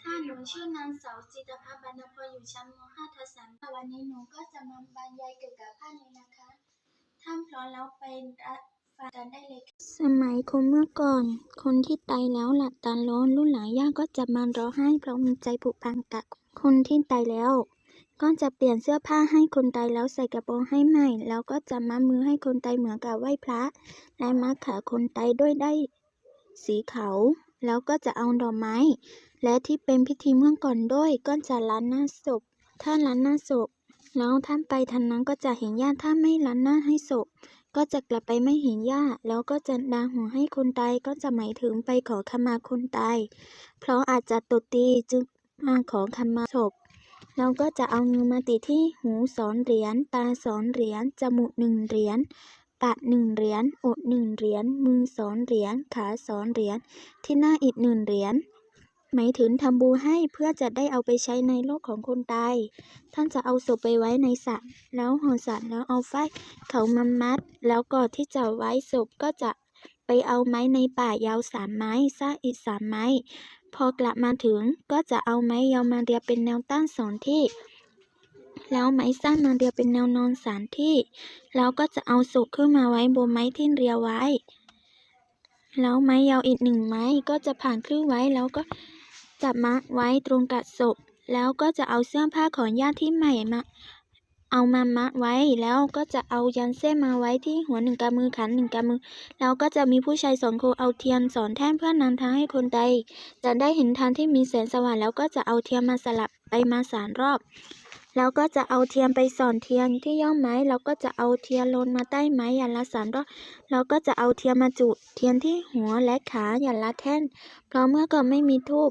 ค่ะ หนูชื่อนางสาวจิตภาบรรณพรอยู่ชั้นม .5 ทัศนค่ะวันนี้หนูก็จะมาบรรยายเกี่ยวกับผ้านี้นะคะ ถ้าพร้อมแล้วไปรับฟังกันได้เลยค่ะสมัยคนเมื่อก่อน คนที่ตายแล้วหลับตาร้อนรุ่นหลานย่าก็จะมาร้องไห้เพราะมีใจผูกพันกับคนที่ตายแล้ว ก็จะเปลี่ยนเสื้อผ้าให้คนตายแล้วใส่กระโปรงให้ใหม่ แล้วก็จะมัดมือให้คนตายเหมือนกับไหว้พระ และมัดขาคนตายด้วยได้สีขาวแล้วก็จะเอาดอกไม้ และที่เป็นพิธีเมื่อก่อนด้วยก็จะล้างหน้าศพ ถ้าล้างหน้าศพ แล้วท่านไปทางนั้นก็จะเห็นญาติถ้าไม่ล้างหน้าให้ศพ ก็จะกลับไปไม่เห็นญาติแล้วก็จะดาหัวให้คนตายก็จะหมายถึงไปขอขมาคนตาย เพราะอาจจะตดตีจึงมาขอขมาศพแล้วก็จะเอาเงินมาติดที่หูสอนเหรียญ ตาสอนเหรียญ จมูกหนึ่งเหรียญ ปากหนึ่งเหรียญอกหนึ่งเหรียญ มือสอนเหรียญ ขาสอนเหรียญ ที่หน้าอีกหนึ่งเหรียญ หมายถึงทำบูให้เพื่อจะได้เอาไปใช้ในโลกของคนตาย ท่านจะเอาศพไปไว้ในสระแล้วห่อสระแล้วเอาฝ้ายเขามามัด แล้วก่อนที่จะไว้ศพก็จะไปเอาไม้ในป่ายาวสามไม้ซากอีกสามไม้ พอกลับมาถึงก็จะเอาไม้ยาวมาเรียเป็นแนวตั้งสองที่ แล้วไม้สั้นมาเรียเป็นแนวนอนสามที่ แล้วก็จะเอาศพขึ้นมาไว้บนไม้ที่เรียไว้แล้วไม้ยาวอีกหนึ่งไม้ก็จะผ่านคลื่นไว้แล้วก็ จะมัดไว้ตรงกับศพ แล้วก็จะเอาเสื้อผ้าของญาติที่ใหม่มา เอามามัดไว้แล้วก็จะเอายันเส้นมาไว้ที่หัวหนึ่งกำมือขันหนึ่งกำมือ แล้วก็จะมีผู้ชายสองคนเอาเทียนสอนแท่นเพื่อนำทางให้คนใด จะได้เห็นทางที่มีแสงสว่างแล้วก็จะเอาเทียนมาสลับไปมาสามรอบแล้วก็จะเอาเทียนไปสอนเทียนที่ย่อไม้แล้วก็จะเอาเทียนลนมาใต้ไม้อย่างละสามรอบแล้วก็จะเอาเทียนมาจุดเทียนที่หัวและขาอย่างละแท่น เพราะเมื่อก่อนไม่มีธูป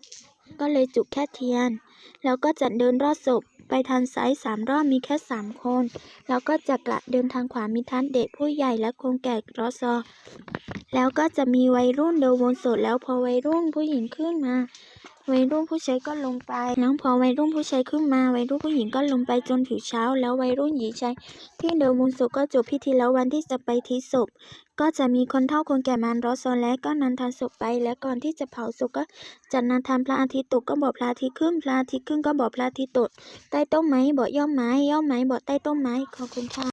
ก็เลยจุกแค่เทียน แล้วก็จะเดินรอดศพ ไปทางซ้ายสามรอบมีแค่สามคน แล้วก็จะกลับเดินทางขวามีท่านเด็กผู้ใหญ่และคนแก่รอซอ แล้วก็จะมีวัยรุ่นเดินวนสดแล้วพอวัยรุ่นผู้หญิงขึ้นมา วัยรุ่นผู้ชายก็ลงไปแล้วพอวัยรุ่นผู้ชายขึ้นมา วัยรุ่นผู้หญิงก็ลงไปจนถึงเช้า แล้ววัยรุ่นหญิงชายที่เดินวนศพก็จบพิธีแล้ววันที่จะไปที่ศพ ก็จะมีคนเฒ่าคนแก่มารอซอและก็นันทานศพไป และก่อนที่จะเผาศพก็จะนันทานพระอาทิตย์ตกก็บอกพระอาทิตย์ขึ้นพระอาทิตย์ขึ้นก็บอกพระอาทิตย์ตกใต้ต้นไม้บอกย่อมไม้ย่อมไม้บอกใต้ต้นไม้ขอบคุณค่ะ